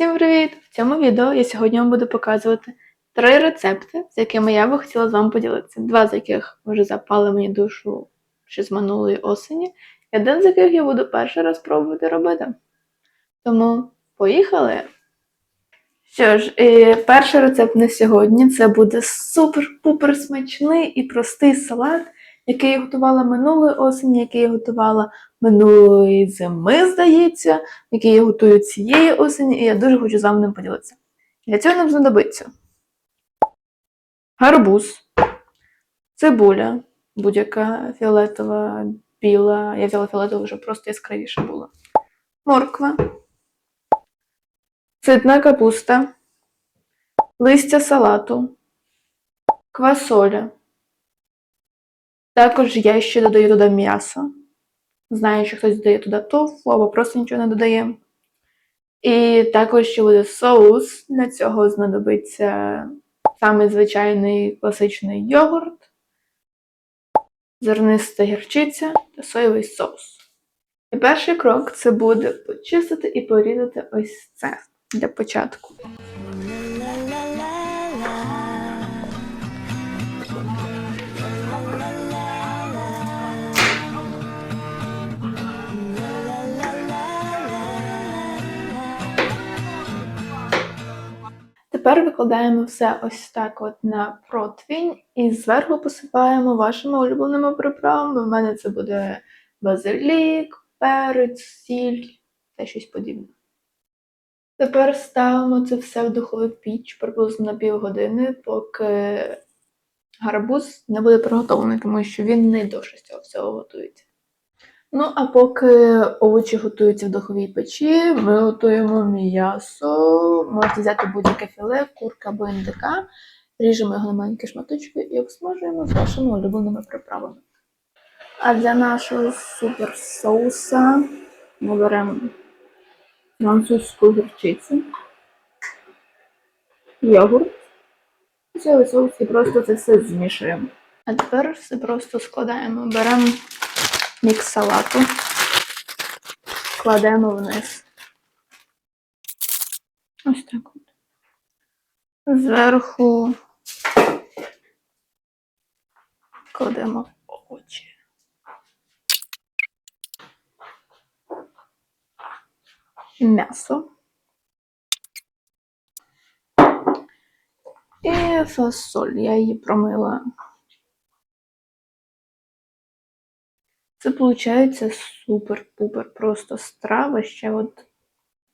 Всім привіт! В цьому відео я сьогодні вам буду показувати три рецепти, з якими я би хотіла з вами поділитися. Два з яких вже запали мені душу ще з минулої осені, і один з яких я буду перший раз пробувати робити. Тому поїхали! Що ж, і перший рецепт на сьогодні це буде супер-пупер смачний і простий салат, який я готувала минулої осені, який я готувала минулої зими, здається, який я готую цієї осені, і я дуже хочу з вами ним поділитися. Для цього нам знадобиться гарбуз, цибуля, будь-яка фіолетова, біла. Я взяла фіолетову, щоб просто яскравіше було. Морква, цитна капуста, листя салату, квасоля. Також я ще додаю туди м'ясо. Знаю, що хтось додає туди тофу або просто нічого не додає. І також ще буде соус. Для цього знадобиться самий звичайний класичний йогурт, зерниста гірчиця та соєвий соус. І перший крок це буде почистити і порізати ось це для початку. Тепер викладаємо все ось так от на противінь і зверху посипаємо вашими улюбленими приправами. У мене це буде базилік, перець, сіль та щось подібне. Тепер ставимо це все в духову піч приблизно на півгодини, поки гарбуз не буде приготовлений, тому що він не довше з цього всього готується. Ну, а поки овочі готуються в духовій печі, ми готуємо м'ясо. Можете взяти будь-яке філе, курка або індика, ріжемо його на маленькі шматочки і обсмажуємо з вашими улюбленими приправами. А для нашого супер соуса ми беремо французьку гірчицю, йогурт, соус і просто це все змішуємо. А тепер все просто складаємо. Беремо мікс салату, кладемо вниз. Ось так от. Зверху кладемо овочі. М'ясо. І фасоль. Я її промила. Це виходить супер-пупер просто страва. Ще от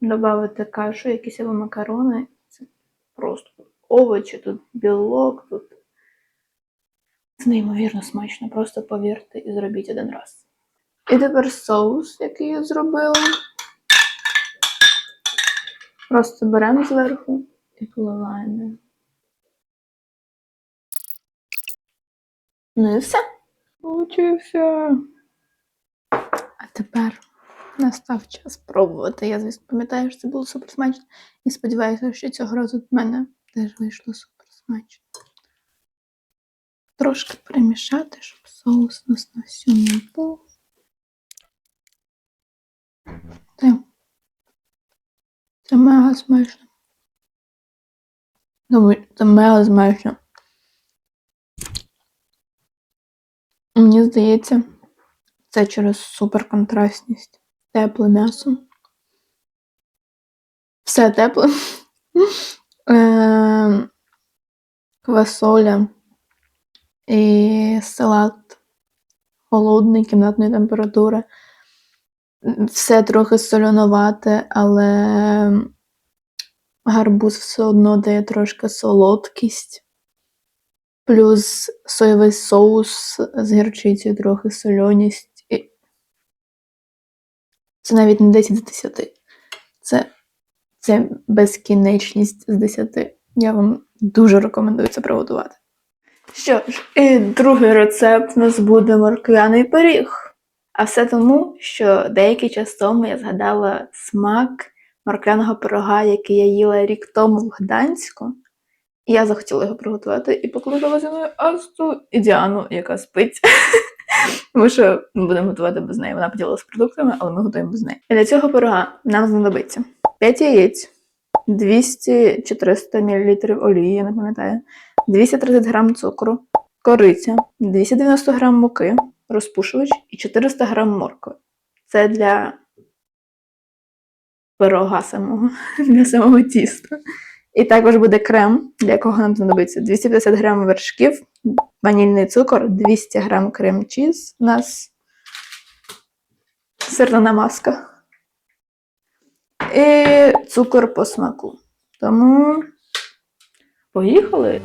додати кашу, якісь або макарони. Це просто овочі, тут білок, тут. Це неймовірно смачно, просто повірте і зробіть один раз. І тепер соус, який я зробила. Просто беремо зверху і поливаємо. Ну і все. Получився. Тепер настав час пробувати. Я, звісно, пам'ятаю, що це було супер смачно. І сподіваюся, що цього разу в мене теж вийшло супер смачно. Трошки перемішати, щоб соус нас на всьому був. Це, це мега смачно. Думаю, це мега смачно. Мені здається, це через суперконтрастність. Тепле м'ясо. Все тепле. Е, Квасоля і салат холодний, кімнатної температури. Все трохи соленувате, але гарбуз все одно дає трошки солодкість. Плюс соєвий соус з гірчицею, трохи соляність. Це навіть не 10 з 10. Це, це безкінечність з 10. Я вам дуже рекомендую це приготувати. Що ж, і другий рецепт у нас буде морквяний пиріг. А все тому, що деякий час тому я згадала смак морквяного пирога, який я їла рік тому в Гданську. Я захотіла його приготувати і покликала зі мною Асту і Діану, яка спить. Тому що ми будемо готувати без неї. Вона поділилася продуктами, але ми готуємо без неї. Для цього пирога нам знадобиться 5 яєць, 200 чи 300 мл олії, я не пам'ятаю, 230 г цукру, кориця, 290 г муки, розпушувач і 400 г моркви. Це для пирога самого, для самого тіста. І також буде крем, для якого нам знадобиться 250 грам вершків, ванільний цукор, 200 грам крем-чіз. У нас сирна маска. І цукор по смаку. Тому поїхали.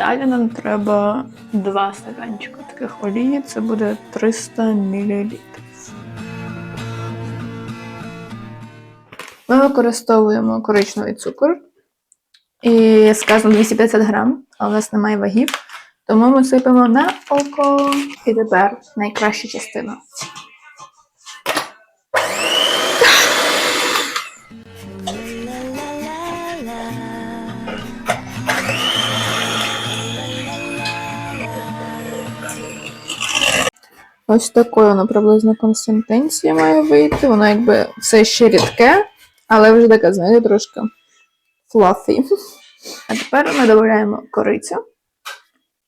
Далі нам треба два стаканчика таких олії. Це буде 300 мл. Ми використовуємо коричневий цукор. І сказано 250 грам, а у нас немає вагів. Тому ми сипемо на око. І тепер найкраща частина. Ось такою воно приблизно консистенція має вийти. Воно якби все ще рідке, але вже таке, знаєте, трошки флафі. А тепер ми додаємо корицю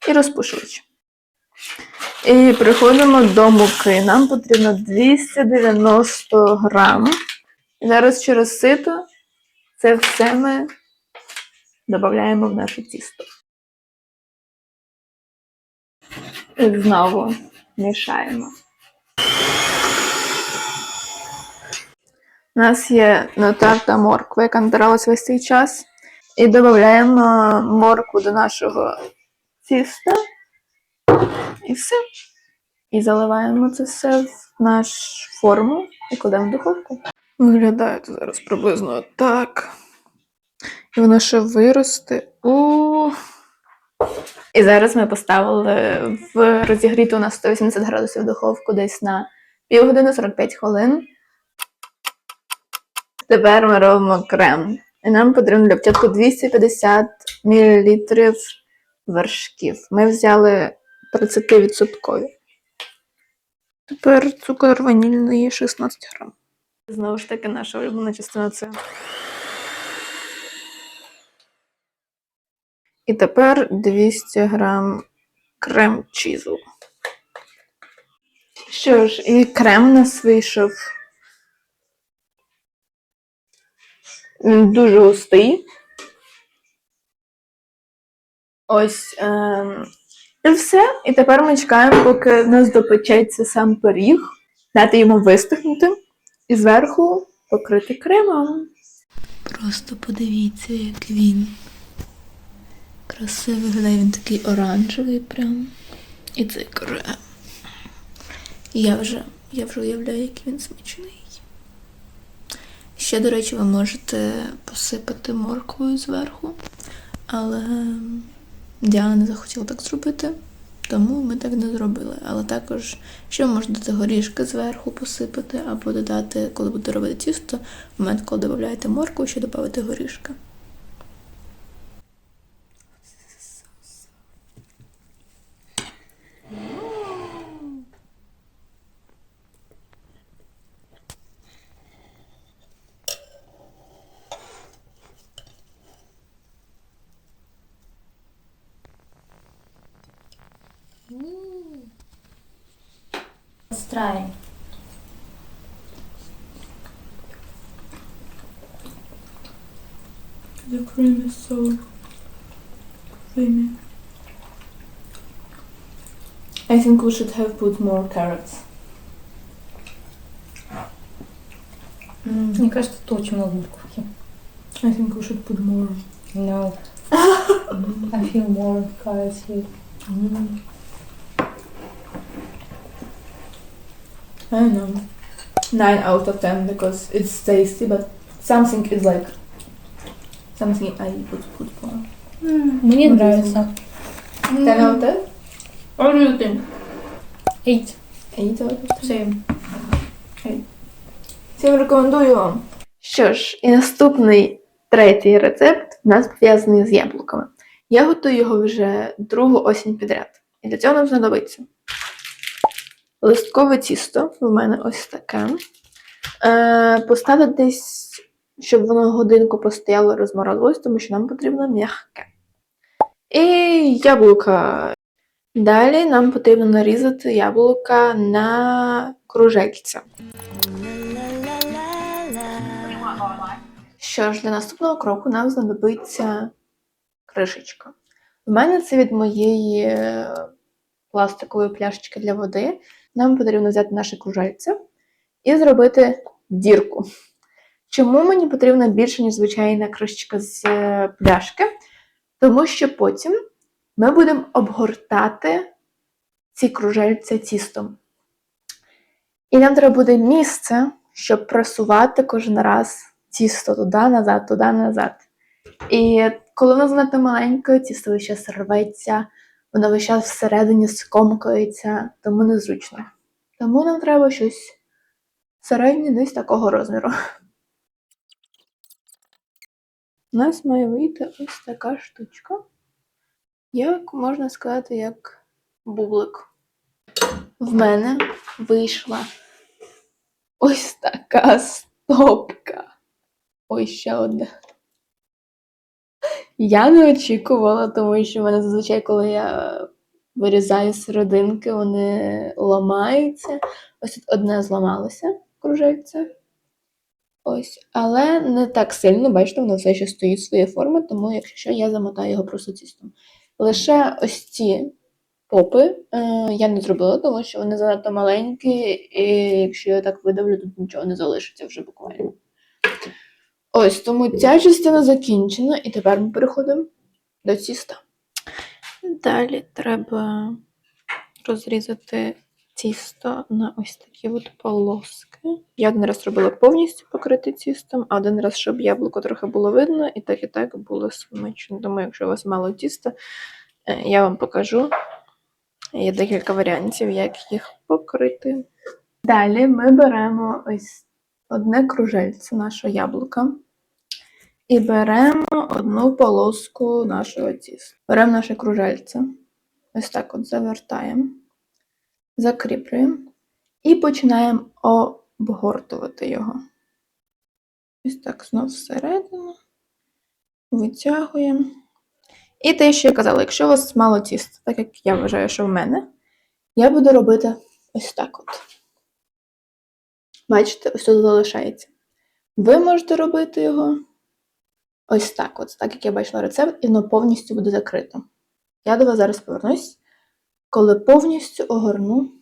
і розпушувач. І приходимо до муки. Нам потрібно 290 грам. І зараз через сито це все ми додаємо в наше тісто. І знову мішаємо. У нас є натерта морква, яка натиралась весь цей час. І додаємо моркву до нашого тіста. І все. І заливаємо це все в нашу форму і кладемо в духовку. Виглядає це зараз приблизно так. І воно ще виросте. у І зараз ми поставили в розігріту на 180 градусів духовку десь на півгодини 45 хвилин. Тепер ми робимо крем. І нам потрібно для початку 250 мл вершків. Ми взяли 30%. Тепер цукор ванільний 16 грам. Знову ж таки, наша улюблена частина це. І тепер 200 грам крем чізу. Що ж, і крем у нас вийшов Він дуже густий. Ось. Ем, і все. І тепер ми чекаємо, поки в нас допечеться сам пиріг, дати йому вистигнути і зверху покрити кремом. Просто подивіться, як він красивий виглядає, він такий оранжевий прям. І цей крем. Я вже, я вже уявляю, який він смачний. Ще, до речі, ви можете посипати морквою зверху, але Діана не захотіла так зробити, тому ми так не зробили. Але також ще можете горішки зверху посипати, або додати, коли будете робити тісто, в момент, коли додаєте моркву, ще додати горішки. Let's try. The cream is so creamy. I think we should have put more carrots. Mm, Мне кажется, тут очень много морковки. I think we should put more. No. I feel more carrots here. Mm. I don't know. 9 out of 10 because it's tasty, but something is like something I would put more. Мне What нравится. 10 out of 10? What do you think? Eight. 8 out of 10. Same. Всім рекомендую вам. Що ж, і наступний третій рецепт у нас пов'язаний з яблуками. Я готую його вже другу осінь підряд. І для цього нам знадобиться Листкове тісто в мене ось таке. Е, поставити десь, щоб воно годинку постояло, розморозилось, тому що нам потрібно м'яке. І яблука. Далі нам потрібно нарізати яблука на кружельця. Що ж, для наступного кроку нам знадобиться кришечка. У мене це від моєї е, пластикової пляшечки для води. Нам потрібно взяти наше кружельце і зробити дірку. Чому мені потрібно більше, ніж звичайна кришечка з е, пляшки? Тому що потім ми будемо обгортати ці кружельця тістом. І нам треба буде місце, щоб просувати кожен раз тісто туди, назад, туди, назад. І коли воно занадто маленьке, тісто час рветься, воно весь час всередині скомкається, тому незручно. Тому нам треба щось середнє десь такого розміру. У нас має вийти ось така штучка. Як можна сказати, як бублик. В мене вийшла ось така стопка. Ой, ще одне. Я не очікувала, тому що в мене зазвичай, коли я вирізаю серединки, вони ламаються. Ось тут одне зламалося кружельце. Ось, але не так сильно, бачите, воно все ще стоїть своєї форми, тому якщо що, я замотаю його просто тістом. Лише ось ці попи е, я не зробила, тому що вони занадто маленькі, і якщо я так видавлю, тут нічого не залишиться вже буквально. Ось тому ця частина закінчена, і тепер ми переходимо до тіста. Далі треба розрізати тісто на ось такі от полоски. Я один раз робила повністю покрити тістом, а один раз, щоб яблуко трохи було видно, і так і так було смачно. Тому, якщо у вас мало тіста, е, я вам покажу. Є декілька варіантів, як їх покрити. Далі ми беремо ось одне кружельце нашого яблука. І беремо одну полоску нашого тіста. Беремо наше кружельце. Ось так от завертаємо, закріплюємо і починаємо обгортувати його. Ось так знов всередину. Витягуємо. І те, що я казала, якщо у вас мало тіста, так як я вважаю, що в мене, я буду робити ось так от. Бачите, ось тут залишається. Ви можете робити його ось так, от, так як я бачила рецепт, і воно повністю буде закрито. Я до вас зараз повернусь, коли повністю огорну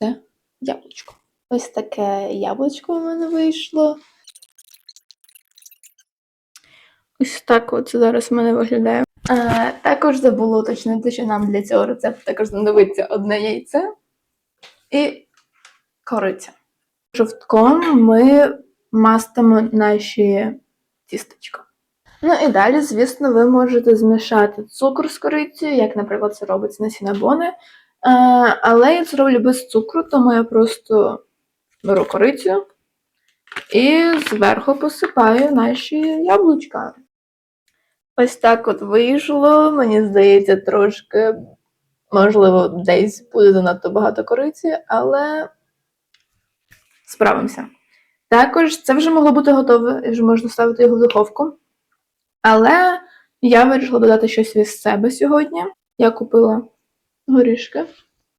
це яблучко. Ось таке яблучко у мене вийшло. Ось так от зараз в мене виглядає. Е, також забула уточнити, що нам для цього рецепту також знадобиться одне яйце і кориця. Жовтком ми мастимо наші тістечка. Ну і далі, звісно, ви можете змішати цукор з корицею, як, наприклад, це робиться на сінабони. Е, але я це роблю без цукру, тому я просто беру корицю і зверху посипаю наші яблучка. Ось так от вийшло. Мені здається, трошки, можливо, десь буде занадто багато кориці, але справимося. Також це вже могло бути готове, вже можна ставити його в духовку. Але я вирішила додати щось від себе сьогодні. Я купила горішки.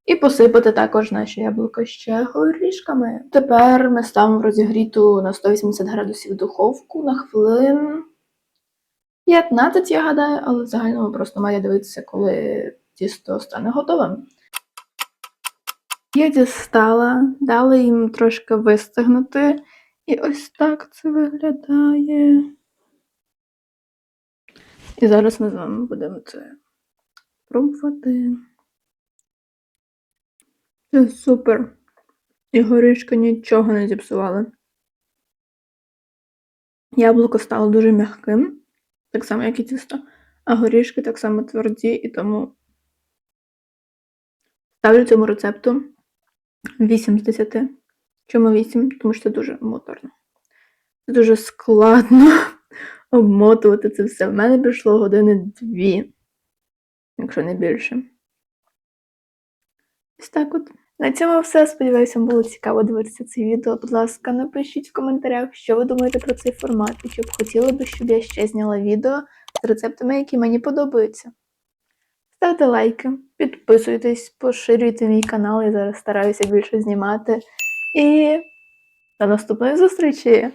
І посипати також наші яблука ще горішками. Тепер ми ставимо розігріту на 180 градусів духовку на хвилин 15, я гадаю, але в загальному просто має дивитися, коли тісто стане готовим. Я дістала, дала їм трошки вистигнути. І ось так це виглядає. І зараз ми з вами будемо це пробувати. Це супер. І горішки нічого не зіпсували. Яблуко стало дуже м'яким, так само, як і тісто, а горішки так само тверді, і тому ставлю цьому рецепту 8 з 10. Чому 8? Тому що це дуже моторно. Це дуже складно обмотувати це все. В мене пішло години дві, якщо не більше. Ось так от. На цьому все. Сподіваюся, вам було цікаво дивитися це відео. Будь ласка, напишіть в коментарях, що ви думаєте про цей формат, і чи б хотіли б, щоб я ще зняла відео з рецептами, які мені подобаються. Ставте лайки. Підписуйтесь, поширюйте мій канал, я зараз стараюся більше знімати. І до наступної зустрічі!